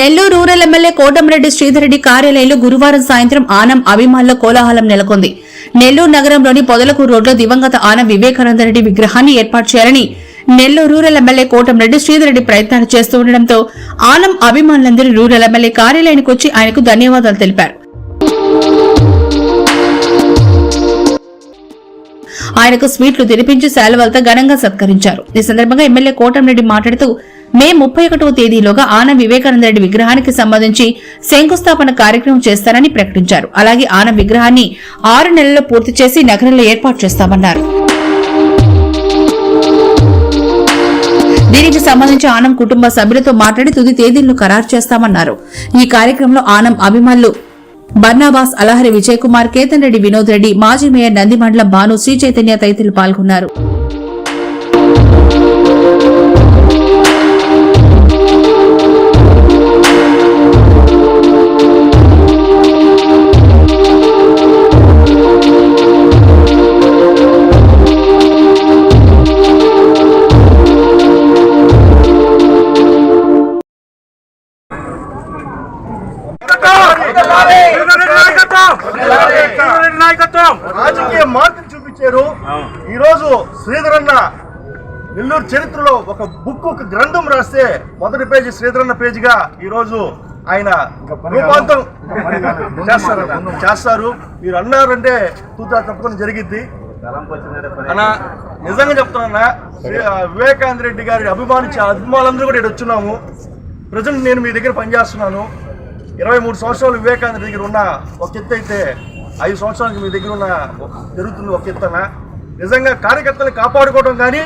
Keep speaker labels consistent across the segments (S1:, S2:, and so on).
S1: Nellore rural MLA Kotamreddy Sridhar Reddy కార్యాలయంలో గురువారం సాయంత్రం ఆనం అభిమానుల కోలాహలం నెలకొంది. నెల్లూరు నగరంలోని పొదలకూరు రోడ్లో దివంగత ఆనం వివేకానందరెడ్డి విగ్రహాన్ని ఏర్పాటు చేయాలని నెల్లూరు రూరల్ ఎమ్మెల్యే కోటమిరెడ్డి శ్రీధరెడ్డి ప్రయత్నాలు చేస్తూ ఉండడంతో ఆనం అభిమానులందరూ రూరల్ ఎమ్మెల్యే కార్యాలయానికి వచ్చి ఆయనకు ధన్యవాదాలు తెలిపారు. ఆయనకు స్వీట్లు తినిపించి శాలువలతో ఘనంగా సత్కరించారు. ఈ సందర్భంగా ఎమ్మెల్యే కోటమిరెడ్డి మాట్లాడుతూ మే ముప్పై ఒకటవ తేదీలోగా ఆనం వివేకానంద రెడ్డి విగ్రహానికి సంబంధించి శంకుస్థాపన కార్యక్రమం చేస్తారని ప్రకటించారు. అలాగే ఆనం విగ్రహాన్ని ఆరు నెలల్లో పూర్తి చేసి నగరంలో ఏర్పాటు చేస్తామన్నారు. దీనికి సంబంధించి ఆనం కుటుంబ సభ్యులతో మాట్లాడి తుది తేదీలను ఖరారు చేస్తామన్నారు. ఈ కార్యక్రమంలో ఆనం అభిమానులు బర్నాబాస్ అలహరి విజయ్ కుమార్ కేతన్ రెడ్డి వినోద్ రెడ్డి మాజీ మేయర్ నందిమండలం భాను శ్రీ చైతన్య తదితరులు పాల్గొన్నారు.
S2: రాజకీయ మార్గం చూపించారు. ఈ రోజు శ్రీధరన్న నెల్లూరు చరిత్రలో ఒక బుక్ ఒక గ్రంథం రాస్తే మొదటి పేజీ శ్రీధరన్న పేజీగా ఈ రోజు ఆయన రూపాంతరం చేస్తారు. చేస్తారు. మీరు అన్నారంటే తూతా తప్పకుండా జరిగిద్ది. అన్న నిజంగా చెప్తున్నా వివేకానంద రెడ్డి గారి అభిమానించే అభిమానులందరూ కూడా ఇక్కడ వచ్చున్నాము. ప్రజెంట్ నేను మీ దగ్గర పనిచేస్తున్నాను. ఇరవై మూడు సంవత్సరాలు వివేకానంద దగ్గర ఉన్న ఒక ఎత్తు అయితే ఐదు సంవత్సరాలకి మీ దగ్గర ఉన్న జరుగుతుంది ఒక ఎత్తన నిజంగా కార్యకర్తలను కాపాడుకోవడం కానీ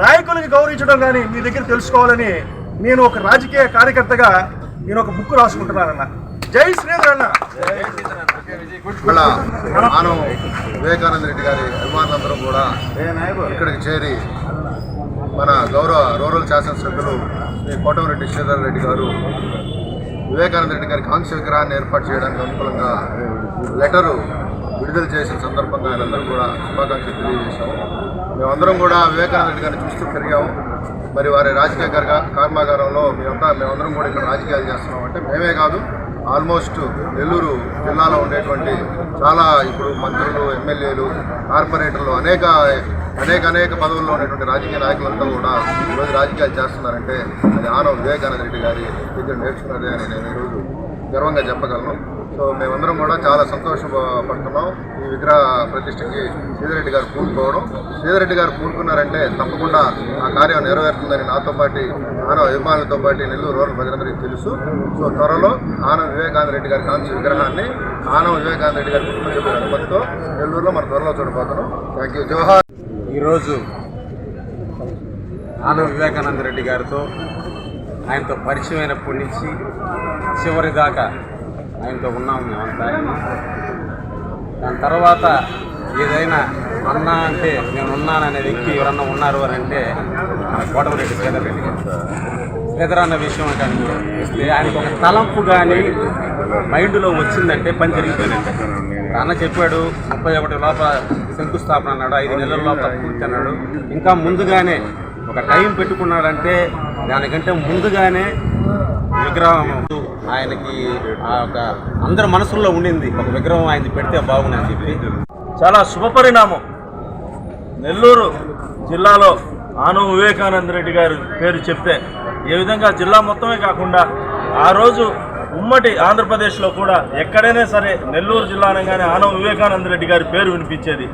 S2: నాయకులకి గౌరవించడం కానీ మీ దగ్గర తెలుసుకోవాలని నేను ఒక రాజకీయ కార్యకర్తగా నేను ఒక బుక్ రాసుకుంటున్నానన్న. జై శ్రీధర్ అన్న
S3: మనం వివేకానంద రెడ్డి గారి అభిమానులందరూ కూడా ఇక్కడికి చేరి మన గౌరవ రూరల్ శాసనసభ్యులు శ్రీ కోటమిరెడ్డి శ్రీధర్ రెడ్డి గారు వివేకానంద రెడ్డి గారి కాంక్ష విగ్రహాన్ని ఏర్పాటు చేయడానికి అనుకూలంగా లెటరు విడుదల చేసిన సందర్భంగా ఆయనందరూ కూడా శుభాకాంక్షలు తెలియజేశాము మేమందరం కూడా వివేకానంద రెడ్డి గారిని చూస్తూ పెరిగాము మరి వారి రాజకీయ కర్గా కర్మాగారంలో మేమంతా మేమందరం కూడా ఇక్కడ రాజకీయాలు చేస్తున్నాం అంటే మేమే కాదు ఆల్మోస్ట్ నెల్లూరు జిల్లాలో ఉండేటువంటి చాలా ఇప్పుడు మంత్రులు ఎమ్మెల్యేలు కార్పొరేటర్లు అనేక అనేక అనేక పదవుల్లో ఉన్నటువంటి రాజకీయ నాయకులంతా కూడా ఈరోజు రాజకీయాలు చేస్తున్నారంటే అది ఆనవ వివేకానంద రెడ్డి గారి దగ్గర నేర్చుకున్నదే అని నేను ఈరోజు గర్వంగా చెప్పగలను. సో మేమందరం కూడా చాలా సంతోషపడుతున్నాం ఈ విగ్రహ ప్రతిష్టకి శ్రీధరెడ్డి గారు పూనుకోవడం. శ్రీధరెడ్డి గారు పూనుకున్నారంటే తప్పకుండా ఆ కార్యం నెరవేరుతుందని నాతో పాటు ఆనవ అభిమానులతో పాటు నెల్లూరు రూరల్ ప్రజలందరికీ తెలుసు. సో త్వరలో ఆనవ వివేకానంద రెడ్డి గారి కాంక్ష విగ్రహాన్ని ఆనవ వివేకానంద రెడ్డి గారి కుటుంబ సభ్యుల అనుమతితో నెల్లూరులో మన త్వరలో చూడబోతున్నాం. థ్యాంక్ యూ జోహార్
S4: ఈరోజు ఆనవ వివేకానంద రెడ్డి గారితో ఆయనతో పరిచయం అయినప్పటి నుంచి చివరి దాకా ఆయనతో ఉన్నాము మేమంతా దాని తర్వాత ఏదైనా అన్నా అంటే నేను ఉన్నాననే వ్యక్తి ఎవరన్నా ఉన్నారు అని అంటే మన కోటమిరెడ్డి శ్రీధర్ రెడ్డి శ్రీధర్ అన్న విషయం కానీ వస్తే ఆయనకు ఒక తలంపు కానీ మైండ్లో వచ్చిందంటే పని జరిగిపోయిందంటే అన్న చెప్పాడు ముప్పై ఒకటి లోపల శంకుస్థాపన అన్నాడు ఐదు నెలల లోపల పూర్తి అన్నాడు. ఇంకా ముందుగానే ఒక టైం పెట్టుకున్నాడంటే దానికంటే ముందుగానే విగ్రహం ఆయనకి ఆ యొక్క అందరి మనసుల్లో ఉండింది. ఒక విగ్రహం ఆయన పెడితే బాగుందని చెప్పి.
S5: చాలా శుభపరిణామం నెల్లూరు జిల్లాలో ఆను వివేకానంద రెడ్డి గారి పేరు చెప్తే ఏ విధంగా జిల్లా మొత్తమే కాకుండా ఆ రోజు ఉమ్మడి ఆంధ్రప్రదేశ్లో కూడా ఎక్కడైనా సరే నెల్లూరు జిల్లా అనగానే ఆనవ వివేకానంద రెడ్డి గారి పేరు వినిపించేది.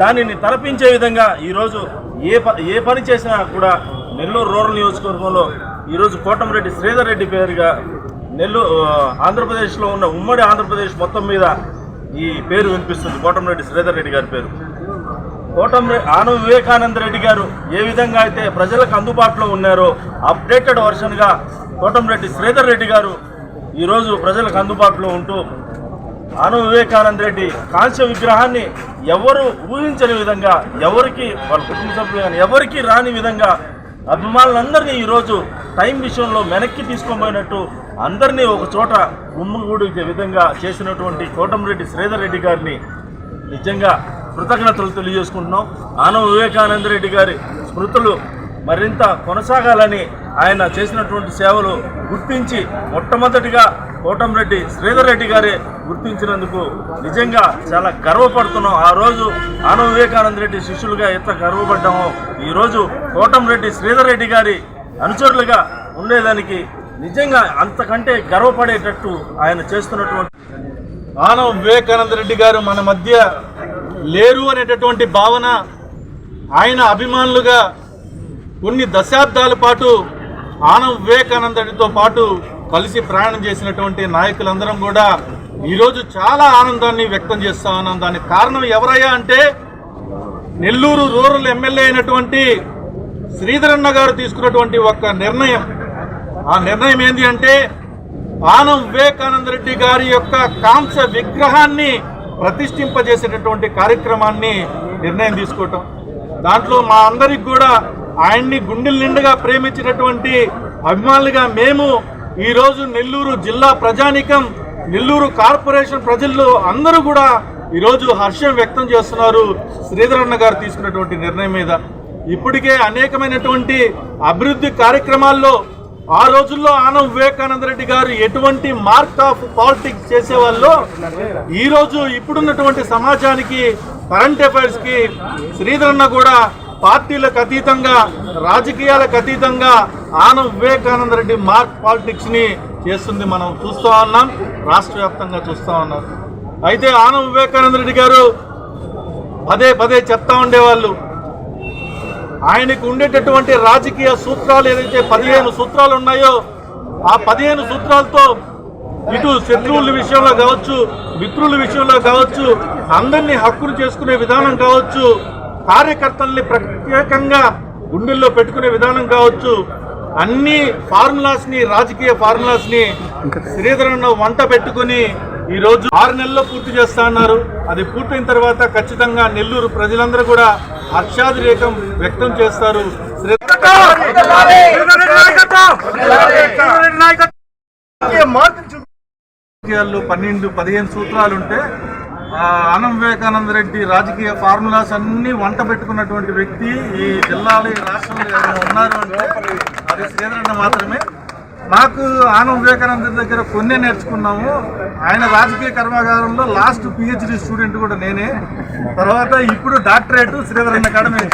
S5: దానిని తలపించే విధంగా ఈరోజు ఏ ఏ పని చేసినా కూడా నెల్లూరు రూరల్ నియోజకవర్గంలో ఈరోజు కోటమిరెడ్డి శ్రీధర్ రెడ్డి పేరుగా నెల్లూరు ఆంధ్రప్రదేశ్లో ఉన్న ఉమ్మడి ఆంధ్రప్రదేశ్ మొత్తం మీద ఈ పేరు వినిపిస్తుంది. కోటమిరెడ్డి శ్రీధర్ రెడ్డి గారి పేరు. కోటమి ఆన వివేకానంద రెడ్డి గారు ఏ విధంగా అయితే ప్రజలకు అందుబాటులో ఉన్నారో అప్డేటెడ్ వర్షన్గా కోటమిరెడ్డి శ్రీధర్ రెడ్డి గారు ఈరోజు ప్రజలకు అందుబాటులో ఉంటూ ఆనవ వివేకానంద రెడ్డి కాంస్య విగ్రహాన్ని ఎవరు ఊహించని విధంగా ఎవరికి వాళ్ళ కుటుంబ సభ్యులు కానీ ఎవరికి రాని విధంగా అభిమానులందరినీ ఈరోజు టైం విషయంలో వెనక్కి తీసుకోబోయినట్టు అందరినీ ఒక చోట గుమ్మగూడికే విధంగా చేసినటువంటి కోటమిరెడ్డి శ్రీధర్ రెడ్డి గారిని నిజంగా కృతజ్ఞతలు తెలియజేసుకుంటున్నాం. ఆనవ వివేకానంద రెడ్డి గారి స్మృతులు మరింత కొనసాగాలని ఆయన చేసినటువంటి సేవలు గుర్తించి మొట్టమొదటిగా కోటంరెడ్డి శ్రీధర్ రెడ్డి గారే గుర్తించినందుకు నిజంగా చాలా గర్వపడుతున్నాం. ఆ రోజు ఆనవ వివేకానంద రెడ్డి శిష్యులుగా ఎంత గర్వపడ్డామో ఈరోజు కోటంరెడ్డి శ్రీధర్ రెడ్డి గారి అనుచరులుగా ఉండేదానికి నిజంగా అంతకంటే గర్వపడేటట్టు ఆయన చేస్తున్నటువంటి
S6: ఆనవ వివేకానంద రెడ్డి గారు మన మధ్య లేరు అనేటటువంటి భావన ఆయన అభిమానులుగా కొన్ని దశాబ్దాల పాటు ఆనవ వివేకానంద రెడ్డితో పాటు కలిసి ప్రయాణం చేసినటువంటి నాయకులందరం కూడా ఈరోజు చాలా ఆనందాన్ని వ్యక్తం చేస్తా ఉన్నాం. దానికి కారణం ఎవరయ్యా అంటే నెల్లూరు రూరల్ ఎమ్మెల్యే అయినటువంటి శ్రీధరన్న గారు తీసుకున్నటువంటి ఒక నిర్ణయం. ఆ నిర్ణయం ఏంటి అంటే ఆనం వివేకానంద రెడ్డి గారి యొక్క కాంస విగ్రహాన్ని ప్రతిష్ఠింపజేసేటటువంటి కార్యక్రమాన్ని నిర్ణయం తీసుకోవటం. దాంట్లో మా అందరికి కూడా ఆయన్ని గుండెల నిండుగా ప్రేమించినటువంటి అభిమానులుగా మేము ఈరోజు నెల్లూరు జిల్లా ప్రజానికం నెల్లూరు కార్పొరేషన్ ప్రజల్లో అందరూ కూడా ఈరోజు హర్షం వ్యక్తం చేస్తున్నారు శ్రీధరన్న గారు తీసుకున్నటువంటి నిర్ణయం మీద. ఇప్పటికే అనేకమైనటువంటి అభివృద్ధి కార్యక్రమాల్లో ఆ రోజుల్లో ఆనం వివేకానంద రెడ్డి గారు ఎటువంటి మార్క్ ఆఫ్ పాలిటిక్స్ చేసేవాళ్ళు ఈరోజు ఇప్పుడున్నటువంటి సమాజానికి కరెంట్ అఫైర్స్కి శ్రీధరన్న కూడా పార్టీలకు అతీతంగా రాజకీయాలకు అతీతంగా ఆనం వివేకానంద రెడ్డి మార్క్ పాలిటిక్స్ని చేస్తుంది మనం చూస్తూ ఉన్నాం రాష్ట్ర వ్యాప్తంగా చూస్తూ ఉన్నాం. అయితే ఆనం వివేకానంద రెడ్డి గారు పదే పదే చెప్తా ఉండేవాళ్ళు ఆయనకు ఉండేటటువంటి రాజకీయ సూత్రాలు ఏదైతే పదిహేను సూత్రాలు ఉన్నాయో ఆ పదిహేను సూత్రాలతో ఇటు శత్రువుల విషయంలో కావచ్చు మిత్రుల విషయంలో కావచ్చు అందరినీ హక్కులు చేసుకునే విధానం కావచ్చు కార్యకర్తల్ని ప్రత్యేకంగా గుండెల్లో పెట్టుకునే విధానం కావచ్చు అన్ని ఫార్ములాస్ని రాజకీయ ఫార్ములాస్ని శ్రీధరన్న వంట పెట్టుకుని ఈ రోజు ఆరు నెలల్లో పూర్తి చేస్తా అన్నారు. అది పూర్తయిన తర్వాత ఖచ్చితంగా నెల్లూరు ప్రజలందరూ కూడా హర్షాదిరేకం వ్యక్తం చేస్తారు. రాజకీయాల్లో పన్నెండు పదిహేను సూత్రాలు ఉంటే ఆనం వివేకానంద రెడ్డి రాజకీయ ఫార్ములాస్ అన్ని వంట పెట్టుకున్నటువంటి వ్యక్తి ఈ జిల్లాలో ఈ రాష్ట్రంలో ఎవరైనా ఉన్నారు అంటే అది శ్రీధరన్న మాత్రమే. మాకు ఆనంద్ వివేకానంద దగ్గర కొన్నే నేర్చుకున్నాము. ఆయన రాజకీయ కర్మాగారంలో లాస్ట్ పిహెచ్డి స్టూడెంట్ కూడా నేనే. తర్వాత ఇప్పుడు డాక్టరేట్ శ్రీధరన్న కాడ మేము